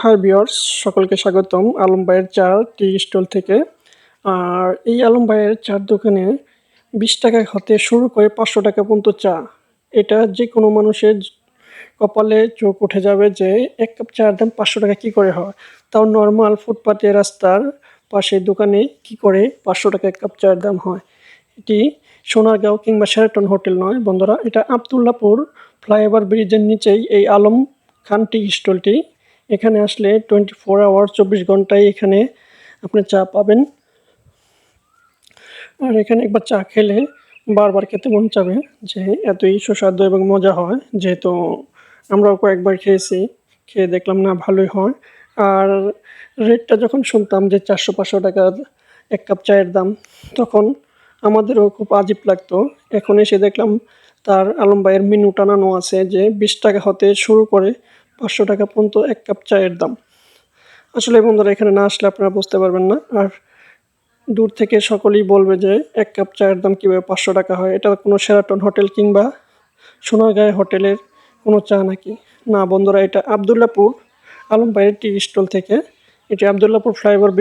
High বিয়ার্স সকলকে স্বাগতম আলম ভাইয়ের চা টি স্টল থেকে। আর এই আলম ভাইয়ের চার দোকানে বিশ টাকা হতে শুরু করে পাঁচশো টাকা পর্যন্ত চা। এটা যে কোনো মানুষের কপালে চোখ উঠে যাবে যে এক কাপ চার দাম পাঁচশো টাকা কী করে হয়? তাও নর্মাল ফুটপাতে রাস্তার পাশে দোকানে কি করে পাঁচশো টাকা এক কাপ চায়ের দাম হয়? এটি সোনারগাঁও কিংবা শেরাটন হোটেল নয়। বন্ধুরা, এটা আবদুল্লাপুর ফ্লাইওভার ব্রিজের নিচেই এই আলম খান টি স্টলটি। এখানে আসলে টোয়েন্টি ফোর আওয়ার চব্বিশ ঘন্টায় এখানে আপনি চা পাবেন। আর এখানে একবার চা খেলে বারবার খেতে মন চাবে যে এতই সুস্বাদু এবং মজা হয়, যেহেতু আমরাও কয়েকবার খেয়েছি, খেয়ে দেখলাম না ভালোই হয়। আর রেটটা যখন শুনতাম যে চারশো পাঁচশো টাকার এক কাপ চায়ের দাম, তখন আমাদেরও খুব আজীব লাগতো। এখন এসে দেখলাম তার আলম ভাইয়ের মেনু টানানো আছে যে বিশ টাকা হতে শুরু করে পাঁচশো টাকা পর্যন্ত এক কাপ চায়ের দাম। আসলে বন্ধুরা, এখানে না আসলে আপনারা বুঝতে পারবেন না। আর দূর থেকে সকলেই বলবে যে এক কাপ চায়ের দাম কীভাবে পাঁচশো টাকা হয়। এটা কোনো সেরাটন হোটেল কিংবা সোনারগাঁয় হোটেলের কোনো চা নাকি? না বন্ধুরা, এটা আবদুল্লাপুর আলমবাড়ির টি স্টল থেকে। এটি আবদুল্লাপুর ফ্লাইওভার